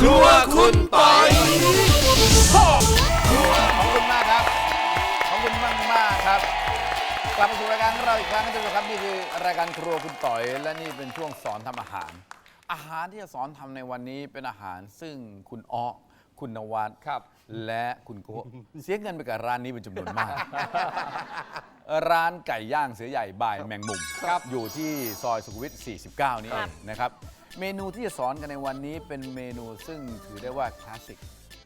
ครัวคุณปอยขอบคุณมากครับ ขอบคุณมากมากๆครับ กลับมาสู่รายการของเราอีกครั้งนะท่านผู้ชมครับนี่คือรายการครัวคุณต่อย และนี่เป็นช่วงสอนทำอาหาร อาหารที่จะสอนทำในวันนี้เป็นอาหารซึ่งคุณอ้อคุณนวัดครับ และคุณโกะ เสียเงินไปกับร้านนี้เป็นจำนวนมาก ร้านไก่ย่างเสือใหญ่บายแมงมุมครับอยู่ที่ซอยสุขุมวิท49 นี่เองนะครับ เมนูที่จะสอนกันในวันนี้เป็นเมนูซึ่งถือได้ว่าคลาสสิก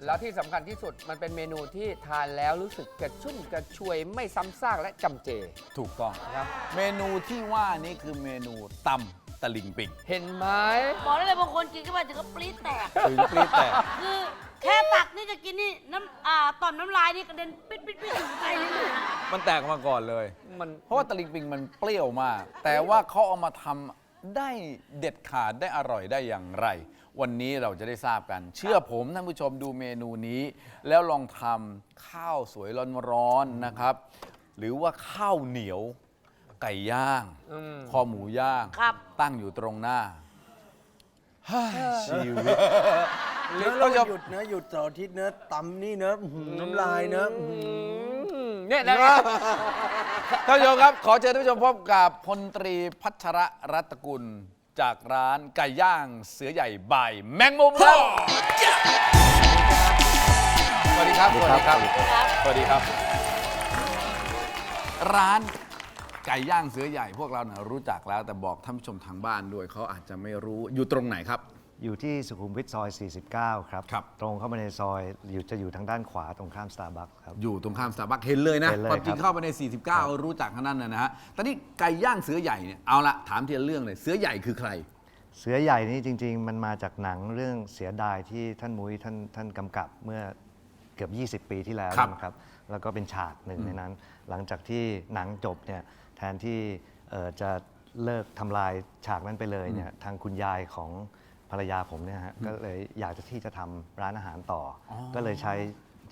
แล้วที่สำคัญที่สุดมันเป็นเมนูที่ทานแล้วรู้สึกกระชุ่มกระชวยไม่ซ้ำซากและจำเจ ถูกต้องครับ เมนูที่ว่านี้คือเมนูตำตะลิงปิงเห็นไหมบอกได้เลยบางคนกินเข้าไปถึงก็ปรี๊ดแตก ถึงปรี๊ดแตกคือแค่ตักนี่จะกินนี่น้ำอ่าต่อมน้ำลายนี่กระเด็นปิดปิดปิดถึงใจนี่เลยมันแตกออกมาก่อนเลย มันเพราะว่าตะลิงปิงมันเปรี้ยวมาก แต่ว่าเขาเอามาทำ ได้เด็ดขาดได้อร่อยได้อย่างไร วันนี้เราจะได้ทราบกัน เชื่อผมท่านผู้ชมดูเมนูนี้ แล้วลองทำข้าวสวยร้อนๆนะครับ หรือว่าข้าวเหนียว ไก่ย่างอืมคอหมูย่าง ครับ ตั้งอยู่ตรงหน้าเฮ้ยชีวิต เนื้อเราหยุดเนื้อหยุดเสาร์อาทิตย์เนื้อตำนี่เนื้ออื้อหือน้ำลายเนื้ออื้อหืออืม เนี่ยนะท่านผู้ชมครับ ขอเชิญท่านผู้ชมพบกับพลตรีพัชระรัตนกุล จากร้านไก่ย่างเสือใหญ่บ่ายแมงมุมครับสวัสดีครับ สวัสดีครับ สวัสดีครับ ร้านไก่ย่างเสือใหญ่พวกเราเนี่ยรู้จักแล้วแต่บอกท่านผู้ชมทางบ้านด้วยเขาอาจจะไม่รู้อยู่ตรงไหนครับ อยู่ที่สุขุมวิทซอย 49 ครับ ครับ ตรงเข้ามาในซอยอยู่จะอยู่ทางด้านขวาตรงข้ามสตาร์บัคครับ อยู่ตรงข้ามสตาร์บัคเห็นเลยนะเห็นเลยความจริงครับเข้าไปใน 49 รู้จักทั้งนั้นนะนะฮะตอนนี้ไก่ย่างเสือใหญ่เนี่ยเอาละถามทีละเรื่องเลยเสือใหญ่คือใคร เสือใหญ่นี่จริง ๆ มันมาจากหนังเรื่องเสียดายที่ท่านมุ้ยท่านท่านกำกับเมื่อเกือบ 20 ปีที่แล้วครับ นะครับ แล้วก็เป็นฉากหนึ่งในนั้น หลังจากที่หนังจบเนี่ยแทนที่เอ่อจะเลิกทำลายฉากนั้นไปเลยเนี่ยทางคุณยายของ ภรรยาผมเนี่ยฮะก็เลยอยากจะที่จะทำร้านอาหารต่ออก็เลยใช้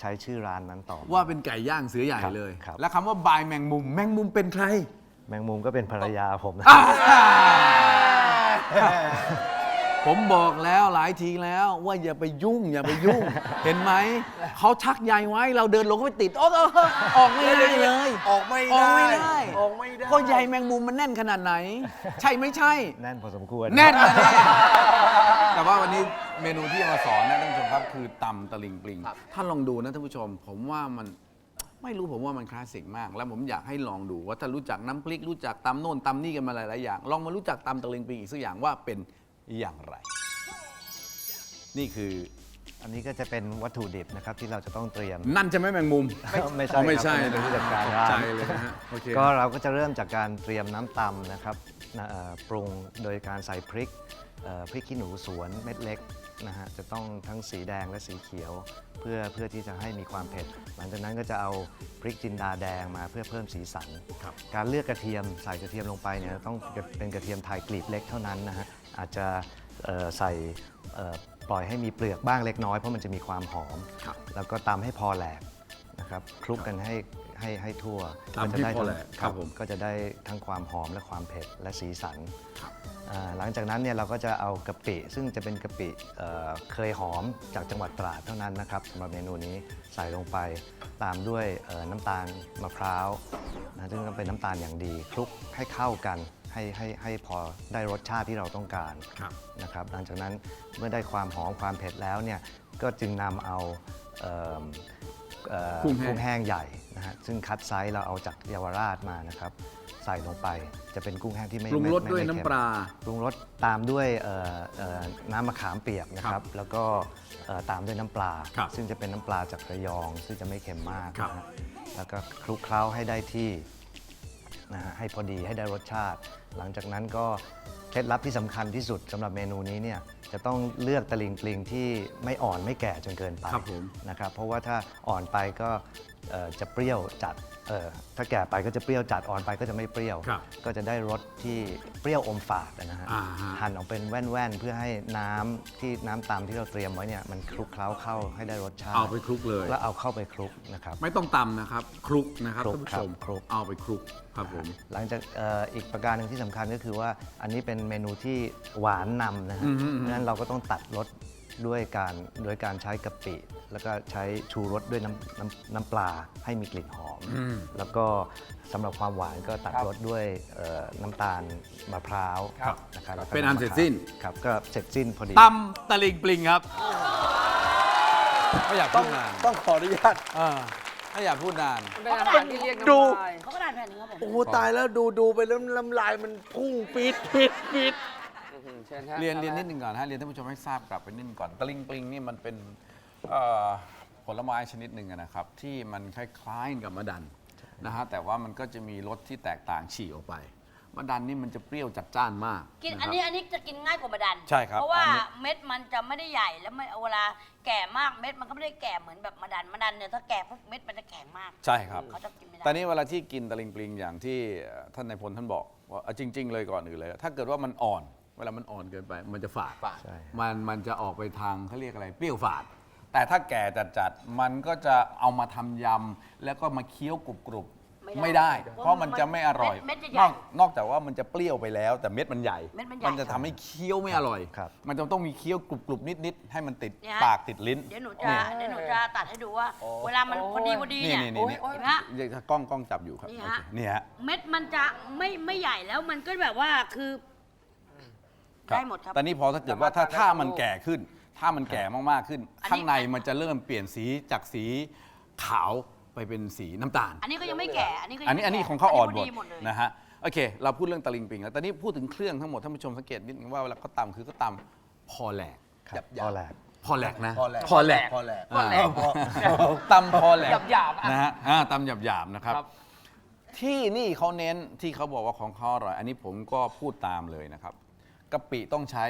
ใช้ชื่อร้านนั้นต่อ ว่าเป็นไก่ย่างเสือใหญ่ครับเลย ครับ แล้วคำว่าบายแมงมุม แมงมุมเป็นใคร แมงมุมก็เป็นภรรยาผมนะ ผมบอกแล้วหลายทีแล้วว่าอย่าไปยุ่ง อย่าไปยุ่ง เห็นไหม เขาชักใยไว้เราเดินลงก็ไปติดโอ้เออออกไม่ได้เลย ออกไม่ออกได้ ไม่ได้ ออกไม่ได้ก็ใยแมงมุมมันแน่นขนาดไหน ใช่ไม่ใช่ แน่นพอสมควร แน่นนะเนี่ยแต่ว่าวันนี้เมนูที่จะมาสอนนะท่านผู้ชมครับ คือตำตะลิงปลิง ท่านลองดูนะท่านผู้ชม ผมว่ามันไม่รู้ผมว่ามันคลาสสิกมาก แล้วผมอยากให้ลองดูว่าถ้ารู้จักน้ำพริกรู้จักตำโน่นตำนี่กันมาหลายๆอย่าง ลองมารู้จักตำตะลิงปลิงอีกสักอย่างว่าเป็น อย่างไร นี่คืออันนี้ก็จะเป็นวัตถุดิบนะครับที่เราจะต้องเตรียม นั่นจะไม่แมงมุมไม่ใช่อ๋อไม่ใช่ครับเป็นผู้จัดการตกร้าน ใจเลยนะฮะโอเคก็เราก็จะเริ่มจากการเตรียมน้ำตำนะครับนะเอ่อปรุงโดยการใส่พริกเอ่อพริกขี้หนูสวนเม็ดเล็กนะฮะจะต้องทั้งสีแดงและสีเขียว เพื่อเพื่อที่จะให้มีความเผ็ด หลังจากนั้นก็จะเอาพริกจินดาแดงมาเพื่อเพิ่มสีสันครับการเลือกกระเทียมใส่กระเทียมลงไปเนี่ยต้องเป็นกระเทียมไทยกลีบเล็กเท่านั้นนะฮะ อาจจะเอ่อใส่เอ่อปล่อยให้มีเปลือกบ้างเล็กน้อยเพราะมันจะมีความหอมครับแล้วก็ตำให้พอแหลกนะครับคลุกกันให้ให้ให้ทั่วตำให้ก็จะได้พอแหลกทั้งครับผมก็จะได้ทั้งความหอมและความเผ็ดและสีสันครับอ่าหลังจากนั้นเนี่ยเราก็จะเอากะปิ ซึ่งจะเป็นกะปิเอ่อเคยหอมจากจังหวัดตราดเท่านั้นนะครับสำหรับเมนูนี้ใส่ลงไปตามด้วยเอ่อน้ำตาลมะพร้าวนะซึ่งก็เป็นน้ำตาลอย่างดีคลุกให้เข้ากัน ให้ให้ให้พอได้รสชาติที่เราต้องการครับนะครับหลังจากนั้นเมื่อได้ความหอมความเผ็ดแล้วเนี่ยก็จึงนำเอาเอิ่มเอ่อกุ้งแห้งกุ้งแห้งใหญ่นะฮะซึ่งคัดไซส์เราเอาจากเยาวราชมานะครับใส่ลงไปจะเป็นกุ้งแห้งที่ไม่ปรุงรสไม่ด้วยไม่น้ำเค็มปลา ปรุงรสตามด้วยเอ่อเอ่อน้ำมะขามเปียกนะคครัรับบแล้วก็เอ่อตามด้วยน้ำปลา ครับซึ่งจะเป็นน้ำปลาจากระยอง ซึ่งจะไม่เค็มมากครับ นะฮะแล้วก็คลุกเคล้าให้ได้ที่ นะฮะให้พอดีให้ได้รสชาติ หลังจากนั้นก็เคล็ดลับที่สำคัญที่สุดสำหรับเมนูนี้เนี่ยจะต้องเลือกตะลิงปลิงที่ไม่อ่อนไม่แก่จนเกินไปครับผม นะครับเพราะว่าถ้าอ่อนไปก็เอ่อจะเปรี้ยวจัด เอ่อถ้าแก่ไปก็จะเปรี้ยวจัดอ่อนไปก็จะไม่เปรี้ยว ครับก็จะได้รสที่เปรี้ยวอมฝาดนะฮะอ่าฮะ หั่นออกเป็นแว่นๆ เพื่อให้น้ำที่น้ำตามที่เราเตรียมไว้เนี่ยมันคลุกเคล้าเข้าให้ได้รสชาติเอาไปคลุกเลย แล้วเอาเข้าไปคลุกนะครับ ไม่ต้องตำนะครับ คลุกนะครับคลุกท่านผู้ชมครับคลุก เอาไปคลุกครับผม หลังจากเอ่ออีกประการหนึ่งที่สำคัญก็คือว่าอันนี้เป็นเมนูที่หวานนำนะฮะอืมอืมอืม เพราะฉะนั้นเราก็ต้องตัดรส ด้วยการด้วยการใช้กะปิ แล้วก็ใช้ชูรสด้วยน้ำน้ำน้ำปลาให้มีกลิ่นหอมแล้วก็สำหรับความหวานก็ตัดครับรสด้วยเอ่อน้ำตาลมะพร้าวครับนะครับแล้วก็เป็นอันเสร็จสิ้น ครับก็เสร็จสิ้นพอดี ตำตะลิงปลิงครับไม่อยากต้พูองดนานต้องขออนุญาตเออไม่อยากพูดนานมันเป็นอาหารที่เรียกดูน้ำลาย เขาก็ได้แผ่นหนึงครับผม โอ้โหตายแล้วดูดูไปแล้วน้ำลายมันพุ่งปี๊ดปี๊ดปี๊ดอื้อหือ เชิญฮะเรียนเรียนนิดหนึ่งก่อนฮะเรียนท่านผู้ชมให้ทราบกลับไปนิดหนึงก่อนตะลิงปลิงนี่มันเป็นเอ่อผลไม้ชนิดหนึ่งอะนะครับ ที่มันคล้ายๆกับมะดันนะฮะแต่ว่ามันก็จะมีรสที่แตกต่างฉีกออกไปมะดันนี่มันจะเปรี้ยวจัดจ้านมากกินะคอัรับนนี้อันนี้จะกินง่ายกว่าบะดันใช่ครับเพราะว่าอันนี้ เม็ดมันจะไม่ได้ใหญ่แล้วไม่เวลาแก่มากเม็ดมันก็ไม่ได้แก่เหมือนแบบมะดันมะดันเนี่ยถ้าแก่ปุ๊บเม็ดมันจะแข็งมากใช่ครับ เขาจะกินไม่ได้ ตอนนี้เวลาที่กินตะลิงปลิงอย่างที่เอ่อท่านนายพลท่านบอกว่าเอาจริง ๆ เลยก่อนอื่นเลย ถ้าเกิดว่ามันอ่อนเวลามันอ่อนเกินไป มันจะฝาด ใช่ มันมันจะออกไปทางเขาเรียกอะไร เปรี้ยวฝาด แต่ถ้าแก่จัดๆ มันก็จะเอามาทำยำ แล้วก็มาเคี้ยวกรุบๆ ไม่ได้เพราะมันจะไม่อร่อย เม็ดจะใหนญ่อกนอกจากว่ามันจะเปรี้ยวไปแล้ว แต่เม็ดมันใหญ่ เม็ดมันใหญ่จะทำให้เคี้ยวไม่อร่อย ครับ มันจะต้องมีเคี้ยวกรุบๆ นิดๆ ให้มันติดเนี่ยฮะปากติดลิ้นเดี๋ยวหนูจะเดี๋ยวหนูจะตัดให้ดูว่า เวลามันพอดีพอดีนี่เนี่ยนี่นี่โอ๊ยเห็นไหมฮะ นี่กล้องกล้องจับอยู่ครับนี่โอฮะเคนี่ฮะ เม็ดมันจะไม่ไม่ใหญ่แล้วมันก็แบบว่าคือ ครับได้หมดครับแต่นี่พอถ้าเกิดว่าถ้าสามารถถ้าทานได้มันทั้งลูกแก่ขึ้น ถ้ามันแก่มากๆขึ้น อันนี้ ข้างในมันจะเริ่มเปลี่ยนสีจากสีขาวไปเป็นสีน้ำตาล อันนี้ก็ยังไม่แก่ อันนี้ก็ยังอันนี้ไม่อันนี้แก่ของเขาอ่อนพหมดหมดเลย นะฮะโอเค เราพูดเรื่องตะลิงปิงแล้วตอนนี้พูดถึงเครื่องทั้งหมดท่านผู้ชมสังเกตนิดนึงว่าเวลาเขาตำคือเขาตำพอแหลกครับหยาบๆพอแหลก พอแหลกนะพอแหลก พอแหลกพอแหลก อ่าตำพอแหลกหยาบๆอะนะฮะอ่าตำหยาบๆนะครับ ครับ ที่นี่เขาเน้นที่เขาบอกว่าของเขาอร่อย อันนี้ผมก็พูดตามเลยนะครับ กะปิต้องใช้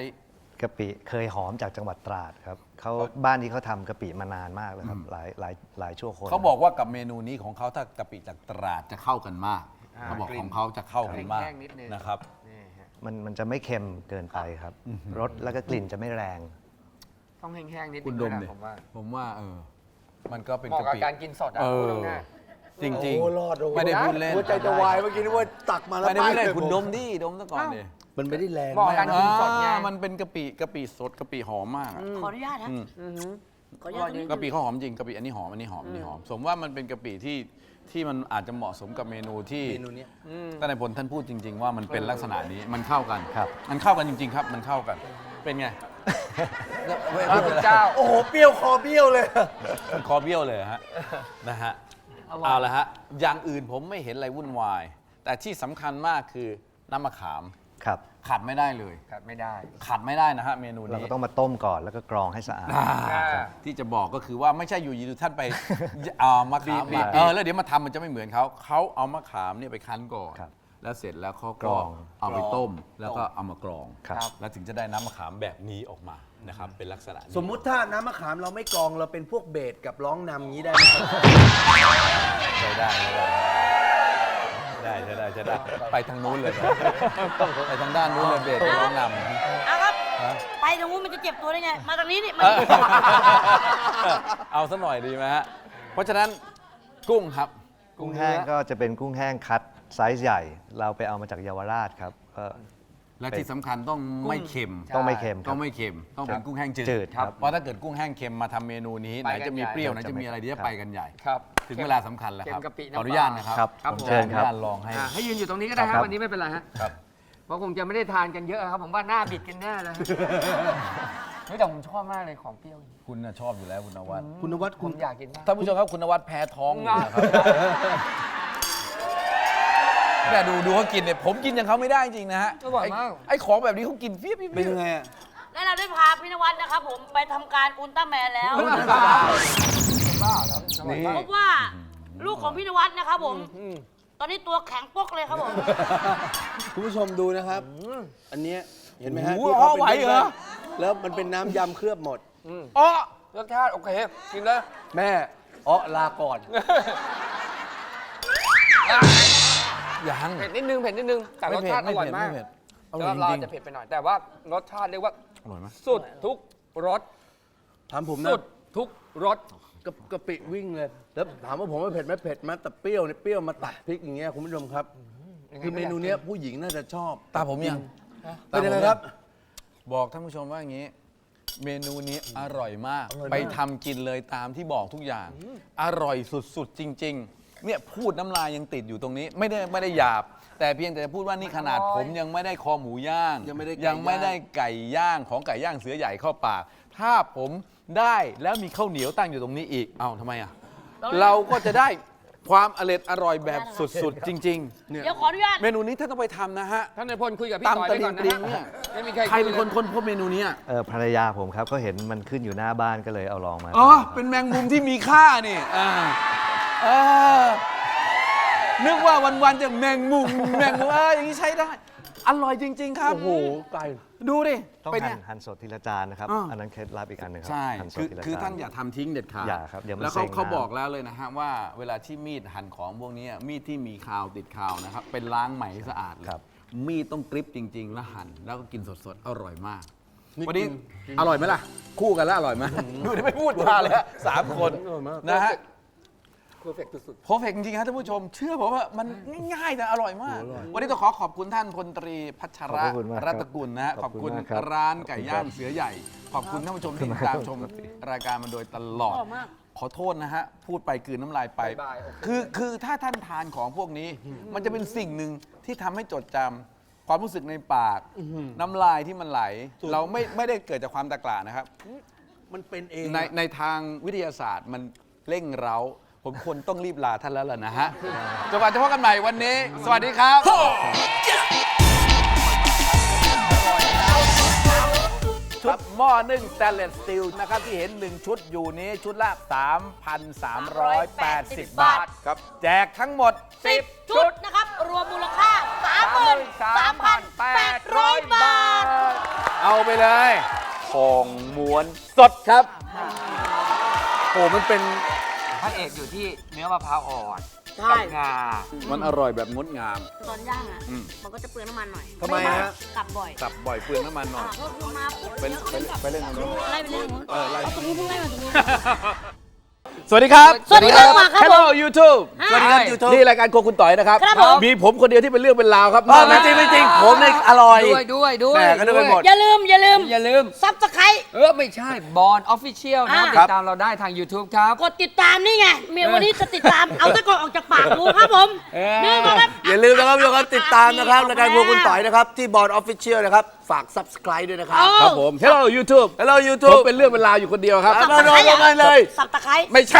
กะปิเคยหอมจากจังหวัดตราดครับเขาบ้านที่เขาทำกะปิมานานมากแล้วครับ หลายหลายหลายชั่วคน เขาบอกว่ากับเมนูนี้ของเขาถ้ากะปิจากตราดจะเข้ากันมากอ่าเขาบอกกลิ่นของเขาจะเข้ากันมากแห้งๆนิดนึง นะครับ นี่ฮะมันมันจะไม่เค็มเกินไปครับรสแล้วก็กลิ่นจะไม่แรง ต้องแห้งๆนิดนึงคุณดมนะเนี่ยผมว่าผมว่าเออมันก็เป็นเหมาะกะกับปิการกินสดอะเอพูดอง่ายจริงโอ้รอดโอ้ๆไม่ได้พูดเล่นหัวใจจะวายเมื่อกี้นี่ว่าตักมาแล้วไม่ได้พูดเล่นป้ายคุณผมดมดิดมซะก่อนดิ มันไม่ได้แรงเหมาะกับการกินสดไง อ่ามันเป็นกะปิกะปิสดกะปิหอมมากอะขออนุญาตนะอืมอือหือขออนุญาตตรงนี้กะปิเขาหอมจริงกะปิอันนี้หอมอันนี้หอมอันนี้หอม สมว่ามันเป็นกะปิที่ที่มันอาจจะเหมาะสมกับเมนูที่เมนูเนี้ย ท่านนายพลท่านพูดจริง ๆ ว่ามันเป็นลักษณะนี้มันเข้ากันครับ มันเข้ากันจริง ๆ ครับ มันเข้ากัน เป็นไงพระคุณเจ้า โอ้โห เปรี้ยวคอเบี้ยวเลยมันคอเบี้ยวเลยฮะ นะฮะอร่อยเอาละฮะอย่างอื่นผมไม่เห็นอะไรวุ่นวาย แต่ที่สำคัญมากคือน้ำมะขาม ครับขาดไม่ได้เลย ครับไม่ได้ ขาดไม่ได้นะฮะเมนูเรานี้ก็ต้องมาต้มก่อนแล้วก็กรองให้สะอาด อ่าอ่าที่จะบอกก็คือว่าไม่ใช่อยู่ดีๆท่านไป เอามะขามบีมาบๆเออแล้วเดี๋ยวมาทำมันจะไม่เหมือนเขาเขาเอามะขามเนี่ยไปคั้นก่อน ครับแล้วเสร็จแล้วเขากก็รองเอาไปต้มแล้วก็เอามากรอง ครับ แล้วถึงจะได้น้ำมะขามแบบนี้ออกมานะครับเป็นลักษณะนี้สมมุติถ้าน้ำมะขามเราไม่กรองเราเป็นพวกเบสกับร้องนำอย่างนี้ได้ไหมครับ ใช้ได้ใช้ได้ ได้ใช้ได้ใช้ได้ไปทางนู้นเลยไปทางด้านนู้นเลยเบรกน้องนำ เอาครับ ฮะ ไปตรงนู้นมันจะเจ็บตัวได้ไง มาตรงนี้นี่มัน เออเอาซะหน่อยดีไหมฮะ เพราะฉะนั้นกุ้งครับกุ้งแห้งก็จะเป็นกุ้งแห้งคัดไซส์ใหญ่ เราไปเอามาจากเยาวราชครับก็ และที่สำคัญต้องไม่เค็ม ต้องไม่เค็มคต้รัอบ งไม่เค็ม ต้องเป็นกุ้งแห้งจืดจืดครับ เพราะถ้าเกิดกุ้งแห้งเค็มมาทำเมนูนี้ไหนจะมีเปรี้ยวไหนจะมีอะไรเดี๋ยวจะไปกันใหญ่ ครับ ถึงเวลาสำคัญแล้วครับเค็มกะปิขออนุญาตนะครับครับครับผมผมเชิญครับ ขออนุญาตลองให้ อ่าให้ยืนอยู่ตรงนี้ก็ได้คครัรับบวันนี้ไม่เป็นไรฮะครับ เพราะคงจะไม่ได้ทานกันเยอะครับผมว่าหน้าบิดกันแน่เลยฮะเฮ้ยแต่ผมชอบมากเลยของเปรี้ยวคุณน่ะชอบอยู่แล้วคุณนวัดคุณนวัดผคุณมอยากกินมาก ท่านผู้ชมครับคุณนวัดแพ้ท้องอยู่นะครับ แม่ดูดูเขากินเนี่ยผมกินอย่างเขาไม่ได้จริงนะฮะอร่อยมากไอ้ไอ้ของแบบนี้เขากินเฟี้ยบๆเป็นยังไงอะและเราได้พาพี่นวัดนะครับผมไปทำการอุลตร้าแมนแล้วบ้าบ้าครับอร่อยมากพบว่าลูกของพี่นวัดนะครับผม ตอนนี้ตัวแข็งปกเลยครับผมคุณผู้ชมดูนะครับ อันเนี้ยเห็นไหมฮะโอ้โหที่เขาเป็นไหวเหรอแล้วมันเป็นน้ำยำเคลือบหมด อ๋อรสชาติโอเค กินเลยแม่อ๋อลาก่อน ยัง เผ็ดนิดนึงเผ็ดนิดนึงแต่รสชาติอร่อยมากไเผ็ดอสำร่หอยรับจเราริงจะเผ็ดไปหน่อยแต่ว่ารสชาติเรียกว่าๆอร่อยไหมสุดทุกรสถามผมนะสุดทุกรสกะกะปิวิ่งเลยแล้วถามว่าผมว่าเผ็ดไหมเผ็ดไหมแต่เปรี้ยวเนี่ยเปรี้ยวมาตัดพริกอย่างเงี้ยคุณผู้ชมครับ คือเมนูเนี้ยผู้หญิงน่าจะชอบตาผมยังเป็นยังไงครับ บอกท่านผู้ชมว่าอย่างนี้ เมนูนี้อร่อยมาก ไปทำกินเลยตามที่บอกทุกอย่าง อร่อยสุดๆจริง ๆ เนี่ยพูดน้ำลายยังติดอยู่ตรงนี้ ไม่ได้ไม่ได้หยาบ แต่เพียงแต่จะพูดว่านี่ขนาดผมยังไม่ได้คอหมูย่าง ยังไม่ได้ไก่ยังไม่ย่างได้ไก่ย่างของไก่ย่างเสือใหญ่เข้าปาก ถ้าผมได้แล้วมีข้าวเหนียวตั้งอยู่ตรงนี้อีก เอ้าทำไมอะ เราก็จะได้ความอร่อยอร่อยแบบสุดๆ จริง เดี๋ยวขออนุญาต ๆ เมนูนี้ท่านต้องไปทำนะฮะ ท่านนายพลคุยกับพี่ตำต่อยตะไปลิก่องนนะปลิฮะงเนี่ย ไม่มีใครใครเป็นคนยลยค้นพบเมนูเนี้ย เออภรรยาผมครับก็เห็นมันขึ้นอยู่หน้าบ้านก็เลยเอาลองมาอ๋อทำครับเป็นแมงมุมที่มีค่านี่อ่า เออนึกว่าวันๆจะแมงมุมแมงมุมเอออย่างนี้ใช้ได้ อร่อยจริง ๆ ครับ โอ้โหไก่ดูดิต้องเป็นหั่เนี่นยหั่นสดทีละจานนะครับ อ่า อันนั้นเคล็ดลับอีกอันหนึ่งครัใช่ หั่นสดคือทีละคือจาน ท่านอย่าทำทิ้งเด็ดขาดอย่าครับเดี๋ยวมันแล้วเขาเซ็งเขาน้ำบอกแล้วเลยนะฮะว่าเวลาที่มีดหั่นของพวกนี้มีดที่มีคาวติดคาวนะครับ เป็นล้างใหม่ให้สะอาดเลยครับมีดต้องกริปจริง ๆ แล้วหั่นแล้วก็กินสดๆ อร่อยมาก นี่วันนี้กินกิน อร่อยไหมล่ะ คู่กันแล้วอร่อยไหมดูดิไม่พูดจาเลยฮะสามคนอร่อยมากนะฮะ เพอร์เฟกต์สุด เพอร์เฟกจริงๆครับท่านผู้ชม เชื่อผมว่ามันง่ายๆแต่อร่อยมาก วันนี้ต้องขอขอบคุณท่านพลตรีพัชขอบระพระคุณมากครับรัตนกุลนะฮะขขออบบคุคุณณมากครับร้านไก่ย่างขอบคุณครับเสือใหญ่ ขอบคุณท่านผู้ชมที่ขอบคุณติดตามชมครับรายการมาโดยตลอดชอบมาก ขอโทษนะฮะ พูดไปกลืนน้ำลายไป บ๊ายบายโอเค คือคือถ้าท่านทานของพวกนี้ มันจะเป็นสิ่งหนึ่งที่ทำให้จดจำความรู้สึกในปาก น้ำลายที่มันไหล เราไม่ไม่ได้เกิดจากความตะกละนะครับ มันเป็นเองในในทางวิทยาศาสตร์มันเร่งเร้า ผมควรต้องรีบลาท่านแล้วล่ะนะฮะจนกว่าจะพบกันใหม่วันนี้ สวัสดีครับชุดหม้อนึ่งสแตนเลสสตีลนะครับที่เห็น 1 ชุดอยู่นี้ชุดละ 3,380 บาท ครับ แจกทั้งหมด 10 ชุดนะครับ รวมมูลค่า 33,800 บาท เอาไปเลยทองม้วนสดครับ โอ้มันเป็น พระเอกอยู่ที่เนื้อมะพร้าวอ่อนใช่ กับงา มันอร่อยแบบงดงาม ตอนย่างอะ อืมมันก็จะเปลืองน้ำมันหน่อยทำไมฮะ กลับบ่อยสับบ่อยเปลืองน้ำมันหน่อยอ่าก็คือมาปุ๊บไปไปไปเล่นกันนู้นไล่ไปเรื่องนู้นเออไล่าตรงนู้นเพิ่งไล่มาตรงนู้น สวัสดีครับ สวัสดีครับครับ Hello YouTube สวัสดีครับ YouTube นี่รายการโครัวคุณต่อยนะครับ ครับผม มีผมคนเดียวที่เป็นเรื่องเป็นราวครับเออไม่จริงไม่จริงผมเนี่ยอร่อยด้วยด้วยด้วยแม่ก็นึกไปหมด อย่าลืม อย่าลืมอย่าลืม ซับสไครเออ ไม่ใช่บอลออฟฟิเชียลนะครับอ่าติดตามเราได้ทาง YouTube ครับ กดติดตามนี่ไงเมียวันนี้จะติดตาม เอาตะกอนออกจากปากดูครับผมเออนี่นะครับอย่าลืมนะครับทุกคนติดตามนะครับรายการพวกคุณต่อยนะครับ ที่บอร์ดออฟฟิเชียลนะครับ ฝาก subscribe ด้วยนะครับเอาครับผม Hello YouTube Hello ผม YouTube เป็นเรื่องเป็นราวอยู่คนเดียวครับเอามาลงกันเลย สับตะไคร้ไม่ใช่